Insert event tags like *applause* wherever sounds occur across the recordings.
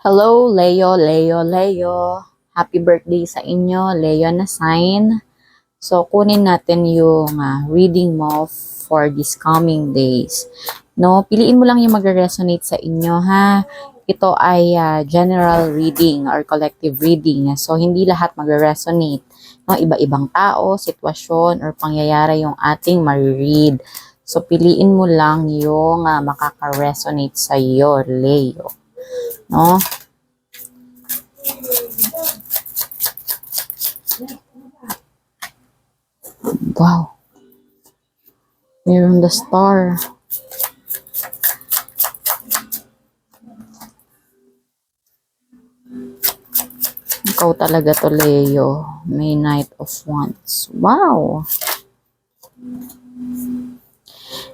Hello, Leo, Leo, Leo. Happy birthday sa inyo, Leo na sign. So, kunin natin yung ah, reading mo for these coming days. No, piliin mo lang yung magre-resonate sa inyo, ha? Ito ay ah, general reading or collective reading. So, hindi lahat magre-resonate. No, iba-ibang tao, sitwasyon, or pangyayari yung ating mariread. So, piliin mo lang yung ah, makaka-resonate sa iyo, Leo. No? Wow. Meron the star. Ikaw talaga to, Leo. May Knight of Wands. Wow.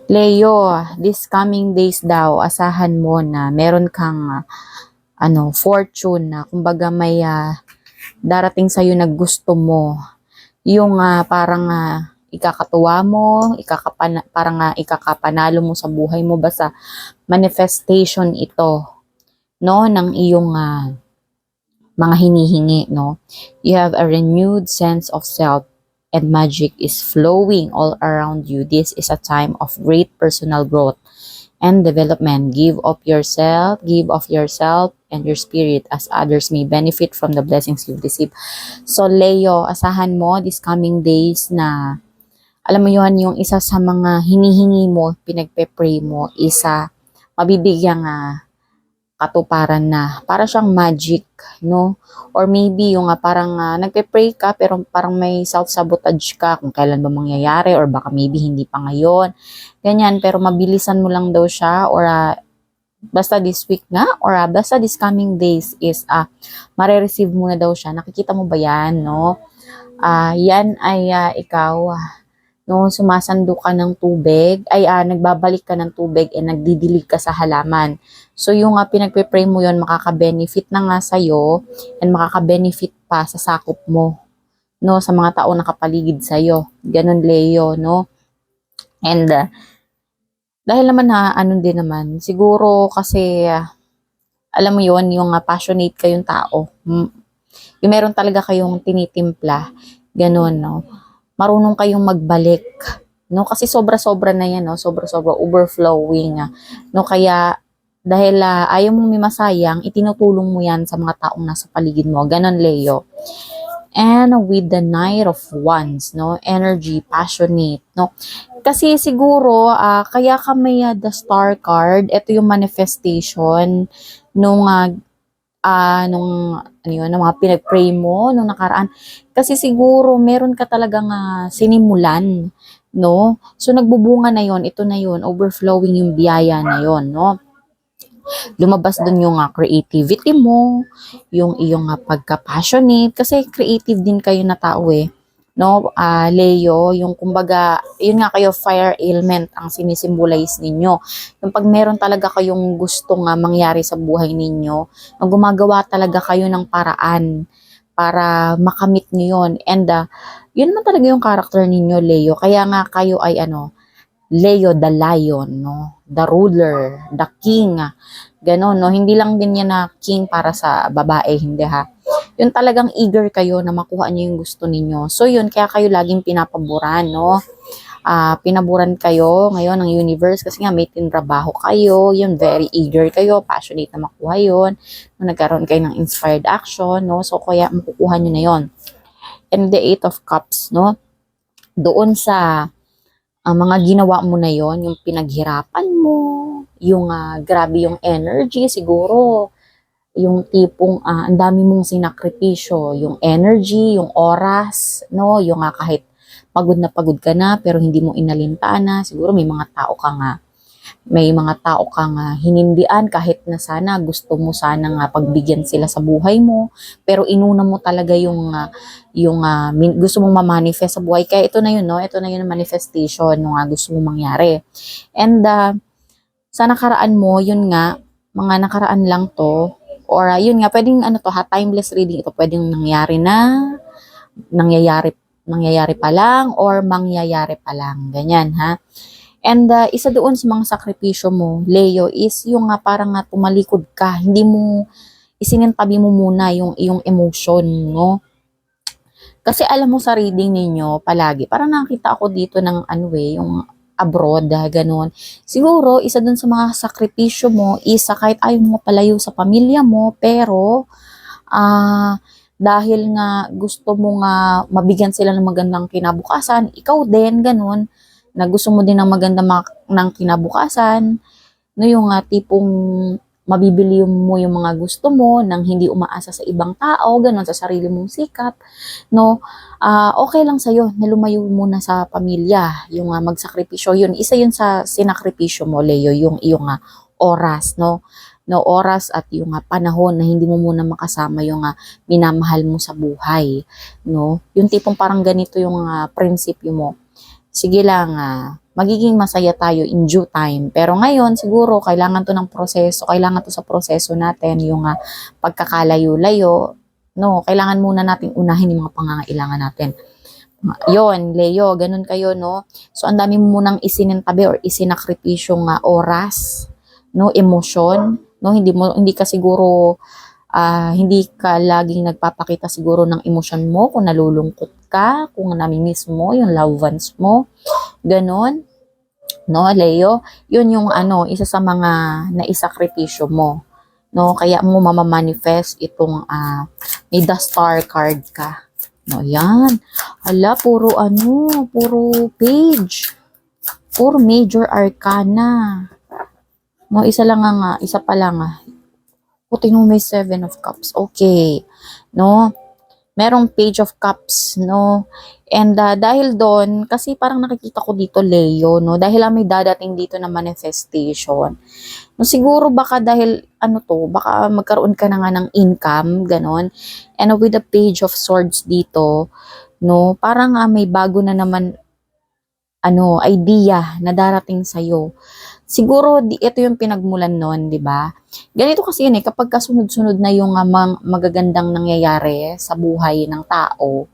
Leo, this coming days daw, asahan mo na meron kang ah, ano, fortune na kumbaga may ah, darating sa'yo na gusto mo. Yung ah, parang ah, ikakatuwa mo, ikakapana, parang ah, ikakapanalo mo sa buhay mo. Basta manifestation ito no ng iyong ah, mga hinihingi no you have a renewed sense of self and magic is flowing all around you. This is a time of great personal growth and development. Give of yourself give of yourself and your spirit as others may benefit from the blessings you've received. So Leo asahan mo this coming days na alam mo yun, yung isa sa mga hinihingi mo, pinagpe-pray mo, isa mabibigyang ah, katuparan na. Para siyang magic, no? Or maybe yung ah, parang ah, nagpe-pray ka pero parang may self-sabotage ka kung kailan ba mangyayari or baka maybe hindi pa ngayon. Ganyan, pero mabilisan mo lang daw siya or ah, basta this week nga or ah, basta this coming days is ah, mare-receive mo na daw siya. Nakikita mo ba yan, no? Ah, yan ay ah, ikaw no, sumasando ka ng tubig, ay ah, nagbabalik ka ng tubig and nagdidilig ka sa halaman. So yung uh, pinagpe-pray mo yon makaka-benefit na nga sa'yo and makaka-benefit pa sa sakop mo. No, sa mga tao nakapaligid sa'yo. Ganon, Leo, no? And uh, dahil naman na ano din naman, siguro kasi ah, alam mo yon yung uh, passionate kayong tao. Mm, Yung meron talaga kayong tinitimpla. Ganon, no? Marunong kayong magbalik. No, kasi sobra-sobra na yan, no? Sobra-sobra overflowing. No, kaya dahil ah, ayaw mong may masayang, itinutulong mo yan sa mga taong nasa paligid mo. Ganon, Leo. And with the Knight of Wands, no? Energy, passionate, no? Kasi siguro, ah, kaya ka may ah, the star card, ito yung manifestation nung ah, ah, nung ano yun, nung mga pinag-pray mo nung nakaraan. Kasi siguro meron ka talagang ah, sinimulan, no? So nagbubunga na yon, ito na yon, overflowing yung biyaya na yon, no? Lumabas dun yung ah, creativity mo, yung iyong ah, pagka-passionate kasi creative din kayo na tao eh. No, ah Leo, yung kumbaga, yun nga kayo fire element ang sinisimbolize ninyo. Yung pag meron talaga kayong gustong nga mangyari sa buhay ninyo, na gumagawa talaga kayo ng paraan para makamit nyo yun. And ah, yun man talaga yung character ninyo, Leo. Kaya nga kayo ay ano, Leo the lion, no? The ruler, the king. Ganon, no? Hindi lang din yan na king para sa babae, hindi ha. Yun talagang eager kayo na makuha niyo yung gusto ninyo. So yun, kaya kayo laging pinapaboran, no? Ah, pinaburan kayo ngayon ng universe kasi nga may tinrabaho kayo, yun, very eager kayo, passionate na makuha yun, no, nagkaroon kayo ng inspired action, no, so kaya makukuha nyo na yun. And the Eight of Cups, no, doon sa ang mga ginawa mo na yon yung pinaghirapan mo, yung ah, grabe yung energy, siguro, yung tipong ah, ang dami mong sinakripisyo, yung energy, yung oras, no, yung ah, kahit pagod na pagod ka na pero hindi mo inalintana, siguro may mga tao ka nga may mga tao kang ah, hinindian kahit na sana gusto mo sana nga pagbigyan sila sa buhay mo pero inuna mo talaga yung ah, yung ah, min- gusto mong ma-manifest sa buhay. Kaya ito na yun no? Ito na yun manifestation ng ah, gusto mong mangyari. And ah, sa nakaraan mo yun nga mga nakaraan lang to or ah, yun nga pwedeng ano to ha timeless reading ito. Pwedeng nangyari na nangyayari nangyayari pa lang or mangyayari pa lang. Ganyan ha? And uh, isa doon sa mga sakripisyo mo, Leo, is yung nga parang nga tumalikod ka, hindi mo isinintabi mo muna yung iyong emotion, no? Kasi alam mo sa reading ninyo, palagi, parang nakita ako dito ng ano eh, yung abroad, ah, ganun. Siguro, isa dun sa mga sakripisyo mo, isa kahit ayaw mo palayo sa pamilya mo, pero, ah, dahil nga gusto mo nga mabigyan sila ng magandang kinabukasan, ikaw din, ganun, na gusto mo din ng magandang mak- ng kinabukasan, no, yung ah, tipong mabibili mo yung mga gusto mo nang hindi umaasa sa ibang tao, ganun, sa sarili mong sikap, no, ah okay lang sa'yo na lumayo muna sa pamilya, yung ah, magsakripisyo, yun, isa yun sa sinakripisyo mo, Leo, yung iyong ah, oras, no, no oras at yung ah, panahon na hindi mo muna makasama yung ah, minamahal mo sa buhay, no, yung tipong parang ganito yung ah, prinsipyo mo, sige lang, ah, magiging masaya tayo in due time. Pero ngayon, siguro, kailangan to ng proseso, kailangan to sa proseso natin, yung ah, pagkakalayo-layo, no, kailangan muna nating unahin yung mga pangangailangan natin. Yon, Leo, ganun kayo, no? So, ang dami mo munang isinintabi or isinakripisyong nga oras, no, emosyon, no, hindi mo, hindi ka siguro, ah, hindi ka laging nagpapakita siguro ng emosyon mo kung nalulungkot ka, kung namimiss mo yung loved ones mo, ganun, no, Leo, yun yung ano, isa sa mga naisakripisyo mo, no, kaya mo mamamanifest itong, ah, may the star card ka, no, yan, Hala, puro ano, puro page. Puro major arcana. No, isa lang nga isa pa lang nga. Puti mo may seven of cups. Okay. No? Merong page of cups, no? And ah, dahil doon, kasi parang nakikita ko dito Leo, no? Dahil lang may dadating dito na manifestation. No, siguro baka dahil, ano to, baka magkaroon ka na nga ng income, ganon. And ah, with the page of swords dito, no, parang ah, may bago na naman ano, idea na darating sa Siguro di, ito yung pinagmulan noon, 'di ba? Ganito kasi yun eh, kapag kasunod-sunod na yung mang- magagandang nangyayari sa buhay ng tao,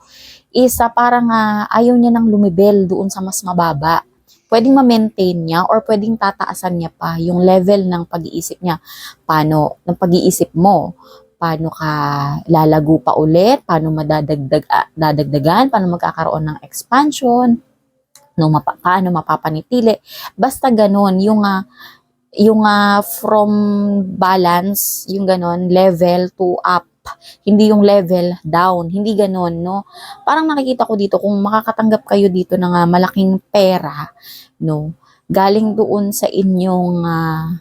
isa parang ah, ayaw niya nang lumibel doon sa mas mababa. Pwedeng ma-maintain niya or pwedeng tataasan niya pa yung level ng pag-iisip niya. Paano, ng pag-iisip mo? Paano ka lalago pa ulit? Paano madadagdag, ah, dadagdagan? Paano magkakaroon ng expansion? No, mapa, paano mapapanitili? Basta ganon, yung ah, yung ah, from balance, yung ganon, level to up. Hindi yung level down. Hindi ganon, no? Parang nakikita ko dito, kung makakatanggap kayo dito ng ah, malaking pera, no? Galing doon sa inyong, ah,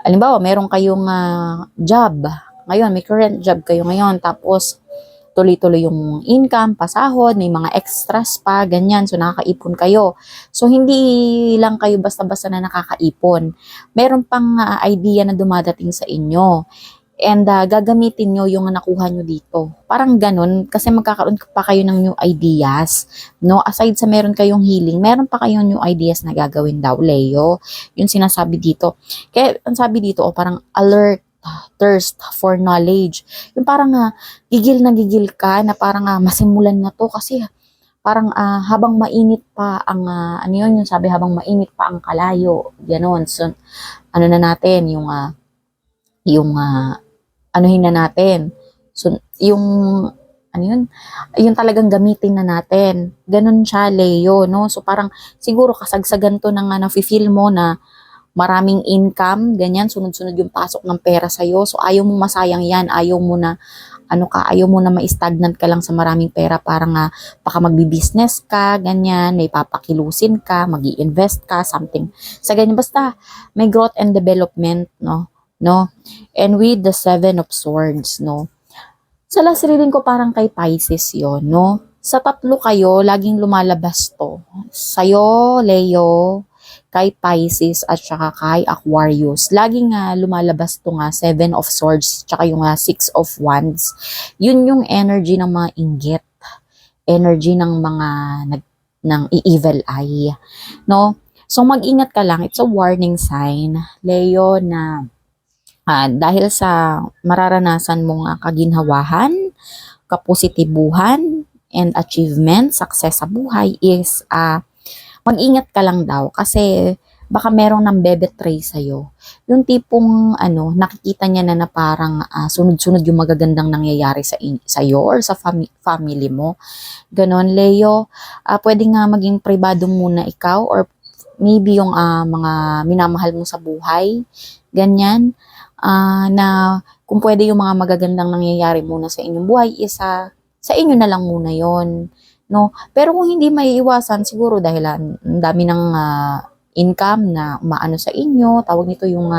alimbawa, meron kayong ah, job. Ngayon, may current job kayo ngayon. Tapos, tuloy-tuloy yung income, pasahod, may mga extras pa, ganyan. So, nakakaipon kayo. So, hindi lang kayo basta-basta na nakakaipon. Meron pang ah, idea na dumadating sa inyo. And ah, gagamitin nyo yung nakuha nyo dito. Parang ganun, kasi magkakaroon pa kayo ng new ideas. No? Aside sa meron kayong healing, meron pa kayong new ideas na gagawin daw, Leo. Yung sinasabi dito. Kaya, ang sabi dito, oh, parang alert, thirst for knowledge. Yung parang ah, gigil na gigil ka na parang ah, masimulan na to kasi parang ah, habang mainit pa ang ah, ano yun yung sabi habang mainit pa ang kalayo ganon. So ano na natin yung ah, yung ah, anuhin na natin. So yung ano yun yung talagang gamitin na natin. Ganon siya Leo no? So parang siguro kasagsagan to ng uh, feel mo na maraming income, ganyan, sunod-sunod yung pasok ng pera sa'yo. So, ayaw mo masayang yan. Ayaw mo na, ano ka, ayaw mo na ma-stagnant ka lang sa maraming pera para nga, baka magbi-business ka, ganyan, may papakilusin ka, mag invest ka, something. Sa ganyan, basta, may growth and development, no? No? And with the seven of swords, no? Sa last reading ko, parang kay Pisces yon no? Sa tatlo kayo, laging lumalabas to. Sa'yo, Leo, kay Pisces at saka kay Aquarius. Laging nga lumalabas to nga Seven of Swords tsaka yung nga Six of Wands. Yun yung energy ng mga inggit. Energy ng mga nag, ng evil eye. No? So mag-ingat ka lang. It's a warning sign, Leo, na ah, dahil sa mararanasan mong kaginhawahan, kapositibuhan, and achievement, success sa buhay is ah mag-ingat ka lang daw kasi baka merong nang bebetray sa'yo. Yung tipong, ano, nakikita niya na na parang ah, sunod-sunod yung magagandang nangyayari sa sa'yo or sa fami- family mo. Ganon, Leo, ah, pwede nga maging privado muna ikaw or maybe yung ah, mga minamahal mo sa buhay. Ganyan. Ah, na kung pwede yung mga magagandang nangyayari muna sa inyong buhay, isa sa inyo na lang muna yon no? Pero kung hindi maiiwasan siguro dahil ah, ang dami ng ah, income na umaano sa inyo tawag nito yung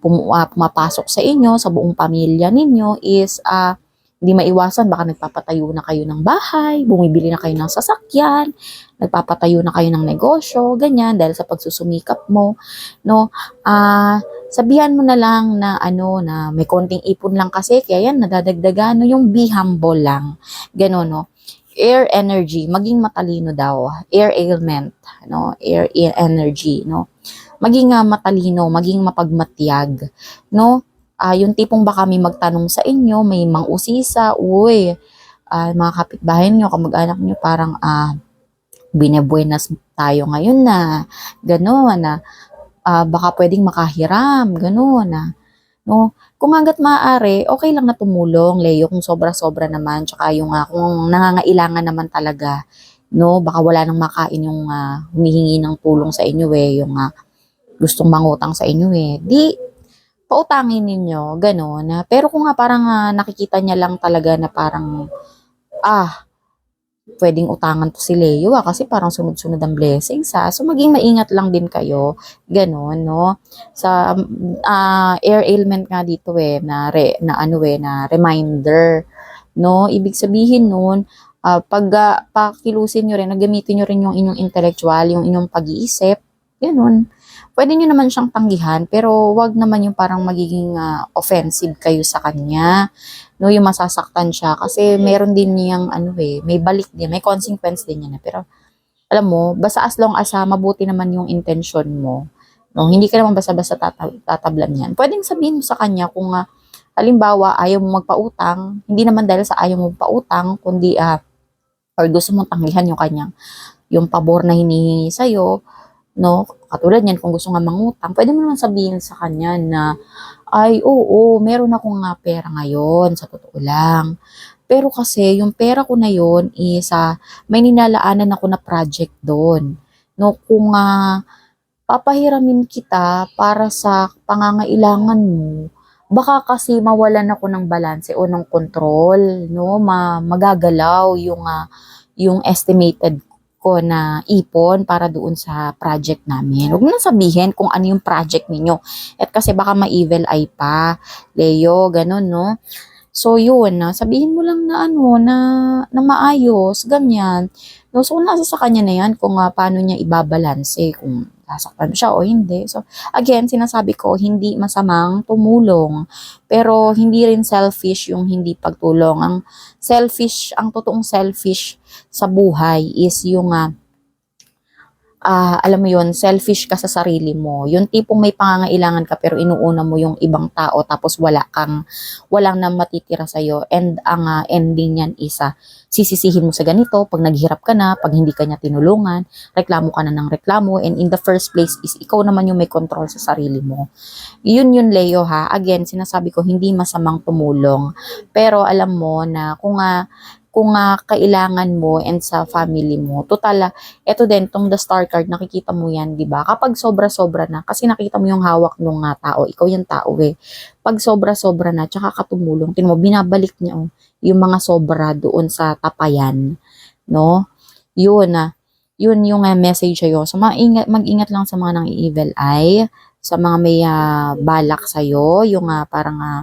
pum- ah, pumapasok sa inyo sa buong pamilya ninyo is ah, hindi maiwasan baka nagpapatayo na kayo ng bahay bumibili na kayo ng sasakyan nagpapatayo na kayo ng negosyo ganyan dahil sa pagsusumikap mo no? Ah sabihan mo na lang na ano na may konting ipon lang kasi kaya yan nadadagdagan no? Yung be humble lang gano'n no air energy maging matalino daw air ailment no air, air energy no maging ah, matalino maging mapagmatyag no Ah, yung tipong baka may magtanong sa inyo may mangusisa uy ah, mga kapitbahay niyo kamag-anak niyo parang ah binebuenas tayo ngayon na gano'n na ah, baka pwedeng makahiram, gano'n na. No? Kung hanggat maaari, okay lang na tumulong, Leo, kung sobra-sobra naman, tsaka yung ah, kung nangangailangan naman talaga, no, baka wala nang makain yung ah, humihingi ng tulong sa inyo eh, yung ah, gustong mangutang sa inyo eh. Di, pautangin ninyo, gano'n. na. Pero kung nga parang ah, nakikita niya lang talaga na parang, ah, pwedeng utangan to si Leo ah, kasi parang sunod-sunod ang blessings ha. So maging maingat lang din kayo, ganon no. Sa ah, air ailment nga dito eh na re, na ano eh na reminder no. Ibig sabihin nun ah, pag ah, pakilusin nyo rin, nagamitin nyo rin yung inyong intellectual, yung inyong pag-iisip, ganun. Pwede nyo naman siyang tanggihan, pero wag naman yung parang magiging ah, offensive kayo sa kanya no? Yung masasaktan siya. Kasi meron din niyang ano eh may balik din may consequence din yan eh. pero alam mo basta as long as ah, mabuti naman yung intention mo no? Hindi ka naman basta-basta tata- tatablan yan. Pwedeng sabihin mo sa kanya kung ah, halimbawa ayaw mo magpautang hindi naman dahil sa ayaw mo pautang kundi ah or gusto mong tanggihan yung kanyang yung pabor na hinihingi sa'yo no katulad yan kung gusto nga mangutang pwede mo naman sabihin sa kanya na ay, oo, meron akong nga pera ngayon, sa totoo lang. Pero kasi, yung pera ko na yon is, ah, may ninalaanan ako na project doon. No, kung ah, papahiramin kita para sa pangangailangan mo, baka kasi mawalan ako ng balanse o ng control, no? Ma magagalaw yung ah, yung estimated ko na ipon para doon sa project namin. Huwag mo na sabihin kung ano yung project ninyo. At kasi baka ma-evil eye pa. Leo, ganun, no? So, yun, na sabihin mo lang na ano, na, na maayos, ganyan. No, so, nasa sa kanya na yan kung uh, paano niya ibabalanse, kung sasaktan siya o hindi. So, again, sinasabi ko, hindi masamang tumulong. Pero, hindi rin selfish yung hindi pagtulong. Ang selfish, ang totoong selfish sa buhay is yung ah, ah, alam mo yun, selfish ka sa sarili mo. Yung tipong may pangangailangan ka pero inuuna mo yung ibang tao tapos wala kang, walang na matitira sa'yo. And ang ah, ending niyan isa, sisisihin mo sa ganito pag naghirap ka na, pag hindi ka niya tinulungan, reklamo ka na ng reklamo, and in the first place is ikaw naman yung may control sa sarili mo. Yun yun, Leo ha. Again, sinasabi ko, hindi masamang tumulong. Pero alam mo na kung nga, kung nga kailangan mo and sa family mo. Total, ah, eto din, tong the star card, nakikita mo yan, di ba? Kapag sobra-sobra na, kasi nakita mo yung hawak ng nga tao, ikaw yung tao eh. Pag sobra-sobra na, tsaka katumulong, tinan mo, binabalik niya oh, yung mga sobra doon sa tapayan, no? Yun ah, yun yung uh, message sa'yo. So, mag-ingat, mag-ingat lang sa mga nang evil eye, sa mga may ah, balak sa'yo, yung ah, parang ah,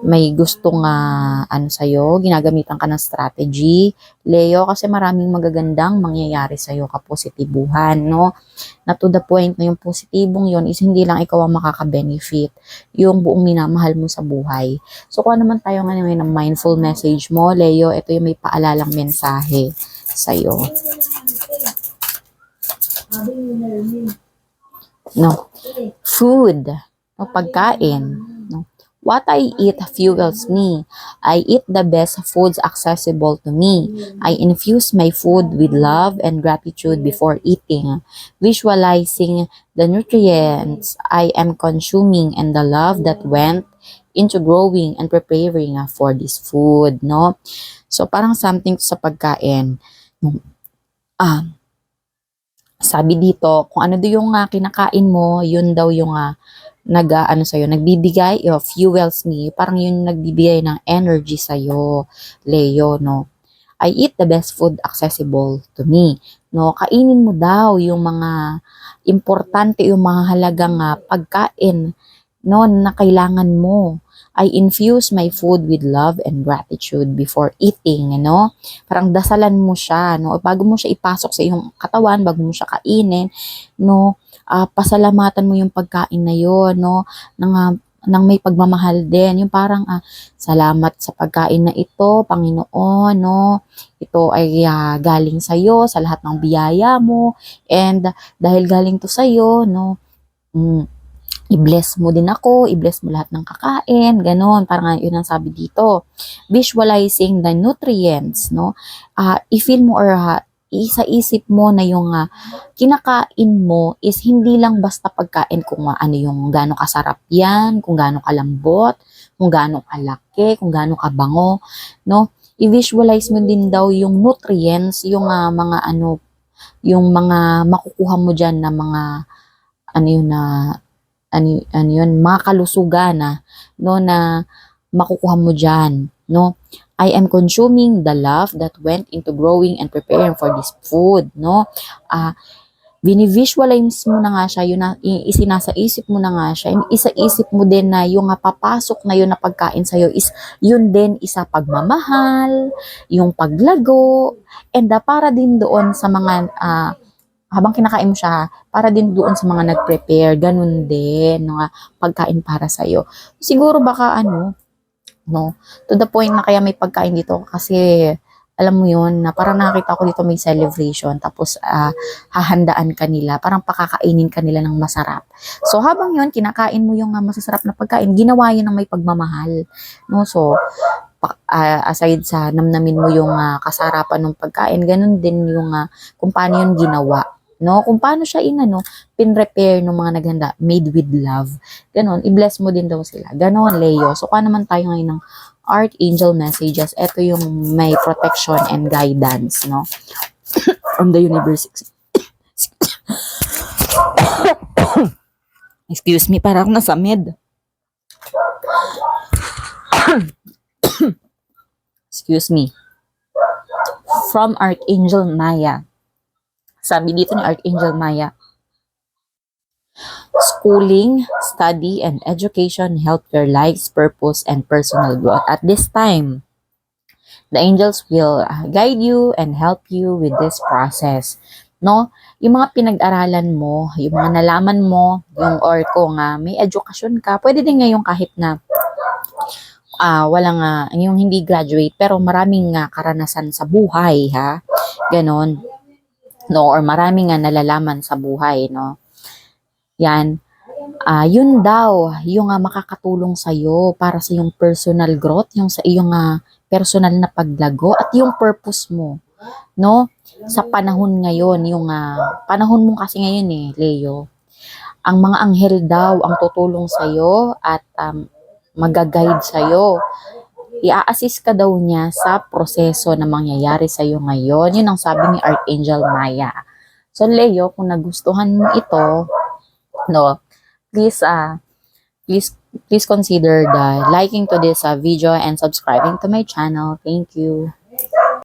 may gustong uh, ano sa'yo, ginagamitan ka ng strategy, Leo, kasi maraming magagandang mangyayari sa'yo kapositibuhan, no? Na to the point na yung positibong yon is hindi lang ikaw ang makaka-benefit, yung buong minamahal mo sa buhay. So, kung naman tayo ngayon ng mindful message mo, Leo, ito yung may paalalang mensahe sa'yo. No? Food, no? pagkain? What I eat fuels me. I eat the best foods accessible to me. I infuse my food with love and gratitude before eating, visualizing the nutrients I am consuming and the love that went into growing and preparing uh, for this food, no? So, parang something sa pagkain. Ah, sabi dito, kung ano daw yung ah, kinakain mo, yun daw yung ah, nag ah, ano sa'yo, nagbibigay of fuels me, parang yun nagbibigay ng energy sa'yo, Leo, no? I eat the best food accessible to me. No, kainin mo daw yung mga importante, yung mga halagang ah, pagkain no, na kailangan mo. I infuse my food with love and gratitude before eating, no? Parang dasalan mo siya, no? Bago mo siya ipasok sa iyong katawan, bago mo siya kainin, no? Ah, pasalamatan mo yung pagkain na yon, no? Nang ah, nang may pagmamahal din. Yung parang ah, salamat sa pagkain na ito, Panginoon, no? Ito ay ah, galing sa iyo sa lahat ng biyaya mo and dahil galing to sa iyo, no? Mm, i-bless mo din ako, i-bless mo lahat ng kakain, ganon. Parang yun ang sabi dito. Visualizing the nutrients, no? Ah, i-feel mo or ah, isa-isip mo na yung ah, kinakain mo is hindi lang basta pagkain kung ah, ano yung gaano kasarap yan, kung gaano kalambot, kung gaano kalaki, kung gaano kabango, no? I-visualize mo din daw yung nutrients, yung ah, mga ano, yung mga makukuha mo dyan na mga ano yun na ano, ano yun, mga kalusugan na, no, na makukuha mo dyan, no. I am consuming the love that went into growing and preparing for this food, no. Ah, binivisualize mo na nga siya, yun na, i- isinasa isip mo na nga siya, isa-isip mo din na yung nga papasok na yun na pagkain sa'yo is, yun din isa pagmamahal, yung paglago, and ah, para din doon sa mga, ah, habang kinakain mo siya, para din doon sa mga nag-prepare, ganun din, mga pagkain para sa'yo. Siguro baka ano, no, to the point na kaya may pagkain dito kasi alam mo yun, na parang nakita ko dito may celebration, tapos ah, hahandaan ka nila, parang pakakainin ka nila ng masarap. So habang yun, kinakain mo yung ah, masasarap na pagkain, ginawa yun ng may pagmamahal. No? So, ah, aside sa namnamin mo yung ah, kasarapan ng pagkain, ganun din yung ah, kung paano yun ginawa. No? Kung paano siya inano, pin-repair ng mga naghanda, made with love. Ganon, i-bless mo din daw sila. Ganon, Leo. So, kung naman tayo ngayon ng Archangel messages, ito yung may protection and guidance, no? *coughs* From the universe. *coughs* Excuse me, parang nasa med. *coughs* Excuse me. From Archangel Maya. Sabi dito ni Archangel Maya, Schooling, study, and education help your life's purpose and personal growth. At this time, the angels will uh, guide you and help you with this process. No? Yung mga pinag-aralan mo, yung mga nalaman mo, yung or kung uh, may education ka, pwede din ngayon kahit na ah walang uh, yung hindi graduate pero maraming uh, karanasan sa buhay ha. Ganon. No, or maraming nga nalalaman sa buhay, no. Yan. Ah, yun daw, yung ah, makakatulong sa iyo para sa iyong personal growth, yung sa iyong ah, personal na paglago at yung purpose mo, no? Sa panahon ngayon, yung ah, panahon mo kasi ngayon eh, Leo. Ang mga anghel daw ang tutulong sa iyo at um, magaguide sa iyo. I-assist ka daw niya sa proseso na mangyayari sa iyo ngayon. Yun ang sabi ni Archangel Maya. So Leo, kung nagustuhan mo ito, no, please uh please please consider the liking to this uh, video and subscribing to my channel. Thank you.